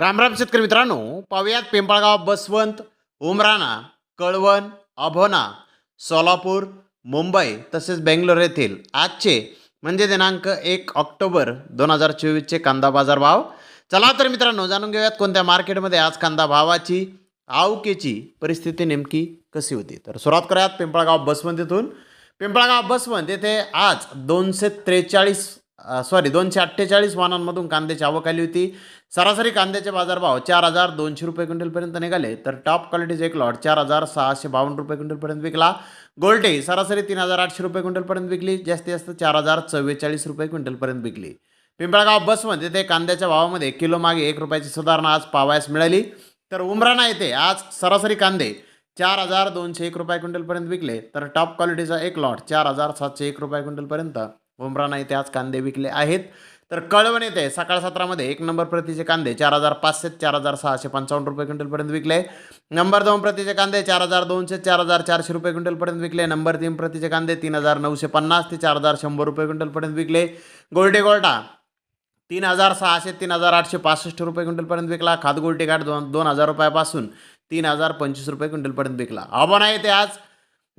रामराम शेतकरी मित्रांनो पाहुयात पिंपळगाव बसवंत उमराणा कळवण अभोना सोलापूर मुंबई तसेच बेंगलोर येथील आजचे म्हणजे दिनांक एक ऑक्टोबर दोन हजार चोवीसचे कांदा बाजार भाव. चला तर मित्रांनो जाणून घेऊयात कोणत्या मार्केटमध्ये आज कांदा भावाची आवकेची परिस्थिती नेमकी कशी होती. तर सुरुवात करूयात पिंपळगाव बसवंत येथून पिंपळगाव बसवंत येथे आज दोनशे त्रेचाळीस सॉरी दोनशे अठ्ठेचाळीस वाहनांमधून कांद्याची आवक आली होती. सरासरी कांद्याचे बाजारभाव चार हजार दोनशे रुपये क्विंटलपर्यंत निघाले तर टॉप क्वालिटीचे एक लॉट चार हजार सहाशे बावन्न रुपये क्विंटलपर्यंत विकला. गोल्टे सरासरी तीन हजार आठशे रुपये क्विंटलपर्यंत विकली जास्तीत जास्त चार हजार चव्वेचाळीस रुपये क्विंटलपर्यंत विकली. पिंपळगाव बसमध्ये ते कांद्याच्या भावामध्ये किलो मागे एक रुपयाची सुधारणा आज पावायस मिळाली. तर उमराणा येथे आज सरासरी कांदे चार हजार दोनशे एक रुपये क्विंटलपर्यंत विकले तर टॉप क्वालिटीचा एक लॉट चार हजार सातशे एक रुपये क्विंटलपर्यंत उमराणा ते आज कांदे विकले आहेत. तर कळवण येते. सकाळ सत्रामध्ये एक नंबर प्रतीचे कांदे चार हजार पाचशे चार हजार सहाशे पंचावन्न रुपये क्विंटलपर्यंत विकले. नंबर दोन प्रतीचे कांदे चार हजार दोनशे चार हजार चारशे रुपये क्विंटलपर्यंत विकले. नंबर तीन प्रतीचे कांदे तीन हजार नऊशे पन्नास ते चार हजार शंभर रुपये क्विंटलपर्यंत विकले. गोल्डे गोल्टा तीन हजार सहाशे तीन हजार आठशे पासष्ट रुपये क्विंटलपर्यंत विकला. खातगोल्टी घाट दोन दोन हजार रुपयापासून तीन हजार पंचवीस रुपये क्विंटलपर्यंत विकला. अभना आहे ते आज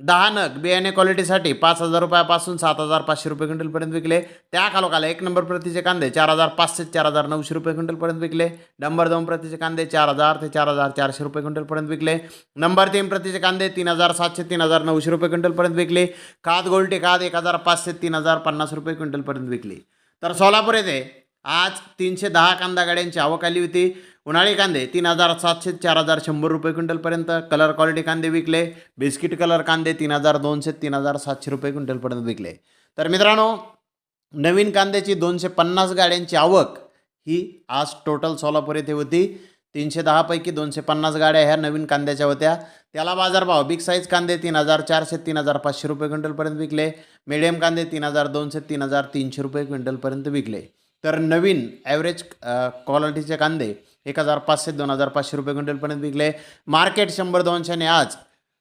दहा नग बियाणे क्वालिटीसाठी पाच हजार रुपयापासून सात हजार पाचशे रुपये क्विंटलपर्यंत विकले. त्या खालोखाला एक नंबर प्रतीचे कांदे चार हजार पाचशे चार हजार नऊशे रुपये क्विंटलपर्यंत विकले. नंबर दोन प्रतीचे कांदे चार हजार ते चार हजार चारशे रुपये क्विंटलपर्यंत विकले. नंबर तीन प्रतीचे कांदे तीन हजार सातशे तीन हजार नऊशे रुपये क्विंटलपर्यंत विकले. खाद गोल्टी खाद एक हजार पाचशे तीन हजार पन्नास रुपये क्विंटलपर्यंत विकली. तर सोलापूर येथे आज तीनशे दहा कांदा गाड्यांची आवक आली होती. उन्हाळी कांदे तीन हजार सातशे चार हजार शंभर रुपये क्विंटलपर्यंत. कलर क्वालिटी कांदे विकले. बिस्किट कलर कांदे तीन हजार दोनशे तीन हजार सातशे रुपये क्विंटलपर्यंत विकले. तर मित्रांनो नवीन कांद्याची दोनशे पन्नास गाड्यांची आवक ही आज टोटल सोलापूर येथे होती. तीनशे दहापैकी दोनशे पन्नास गाड्या ह्या नवीन कांद्याच्या होत्या. त्याला बाजारभाव बिग साईज कांदे तीन हजार चारशे तीन हजार पाचशे रुपये क्विंटलपर्यंत विकले. मिडियम कांदे तीन हजार दोनशे तीन हजार तीनशे रुपये क्विंटलपर्यंत विकले. तर नवीन ॲव्हरेज क्वालिटीचे कांदे एक हजार पाचशे दोन हजार पाचशे रुपये क्विंटलपर्यंत विकले. मार्केट शंभर दोनशेने आज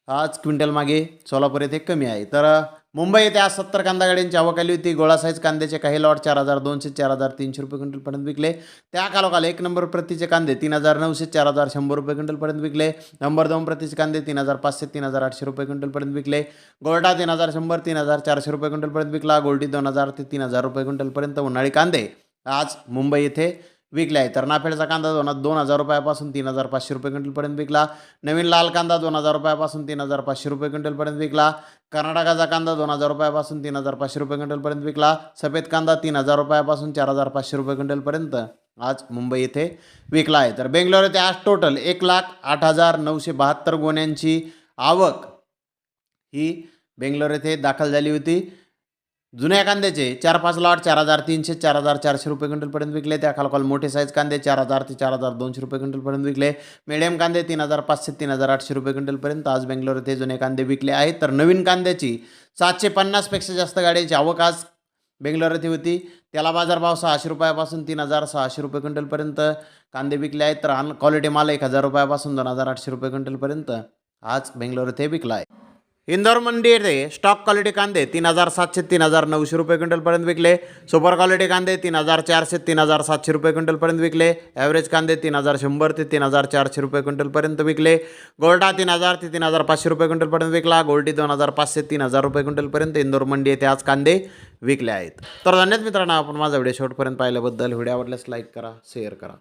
आज क्विंटल मागे सोलापूर येथे कमी आहे. तर मुंबई येथे आज सत्तर कांदा गाड्यांची आवक आली होती. गोळा साईज कांद्याचे काही लॉट चार हजार दोनशे चार हजार तीनशे रुपये क्विंटलपर्यंत विकले. त्या कालोखाल एक नंबर प्रतीचे कांदे तीन हजार नऊशे चार हजार शंभर रुपये क्विंटलपर्यंत विकले. नंबर दोन प्रतीचे कांदे तीन हजार पाचशे तीन हजार आठशे रुपये क्विंटलपर्यंत विकले. गोल्डा तीन हजार शंभर तीन हजार चारशे रुपये क्विंटलपर्यंत विकला. गोल्डी दोन हजार ते तीन हजार रुपये क्विंटलपर्यंत उन्हाळी कांदे. आज मुंबई येथे विकले आहे तर नाफेडचा कांदा दोन दोन हजार रुपयापासून तीन हजार पाचशे रुपये क्विंटलपर्यंत विकला. नवीन लाल कांदा दोन हजार रुपयापासून तीन हजार पाचशे रुपये क्विंटलपर्यंत विकला. कर्नाटकाचा कांदा दोन हजार रुपयापासून तीन हजार पाचशे रुपये क्विंटलपर्यंत विकला. सफेद कांदा तीन हजार रुपयापासून चार हजार पाचशे रुपये क्विंटलपर्यंत आज मुंबई येथे विकला आहे तर बेंगलोर येथे आज टोटल एक लाख आठ हजार नऊशे बहात्तर गोण्यांची आवक ही बेंगलोर येथे दाखल झाली होती. जुन्या कांद्याचे चार पाच लॉट चार हजार तीनशे चार हजार चारशे रुपये क्विंटलपर्यंत विकले. त्या खालकाल मोठे साईज कांदे चार हजार ते चार हजार दोनशे रुपये क्विंटलपर्यंत विकले. मिडियम कांदे तीन हजार पाचशे तीन हजार आठशे रुपये क्विंटलपर्यंत आज बेंगलोर येथे जुने कांदे विकले आहेत. तर नवीन कांद्याची सातशे पन्नासपेक्षा जास्त गाड्यांची आवक आज बेंगलोर येथे होती. त्याला बाजारभाव सहाशे रुपयापासून तीन हजार सहाशे रुपये क्विंटलपर्यंत कांदे विकले आहेत. तर अन क्वालिटी माल एक हजार रुपयापासून दोन हजार आठशे रुपये क्विंटलपर्यंत आज बेंगलोर येथे विकला आहे. इंदोर मंडी येथे स्टॉक क्वालिटी कांदे तीन हजार सातशे तीन हजार नऊशे रुपये क्विंटलपर्यंत विकले. सुपर क्वालिटी कांदे तीन हजार चारशे तीन हजार सातशे रुपये क्विंटलपर्यंत विकले. ॲव्हरेज कांदे तीन हजार शंभर ते तीन हजार चारशे रुपये क्विंटलपर्यंत विकले. गोल्डा तीन हजार ते तीन हजार पाचशे रुपये क्विंटलपर्यंत विकला. गोल्डी दोन हजार पाचशे तीन हजार रुपये क्विंटलपर्यंत इंदोर मंडी येथे आज कांदे विकले आहेत. तर धन्यवाद मित्रांनो आपण माझा व्हिडिओ शेवटपर्यंत पाहिल्याबद्दल. व्हिडिओ आवडल्यास लाईक करा शेअर करा.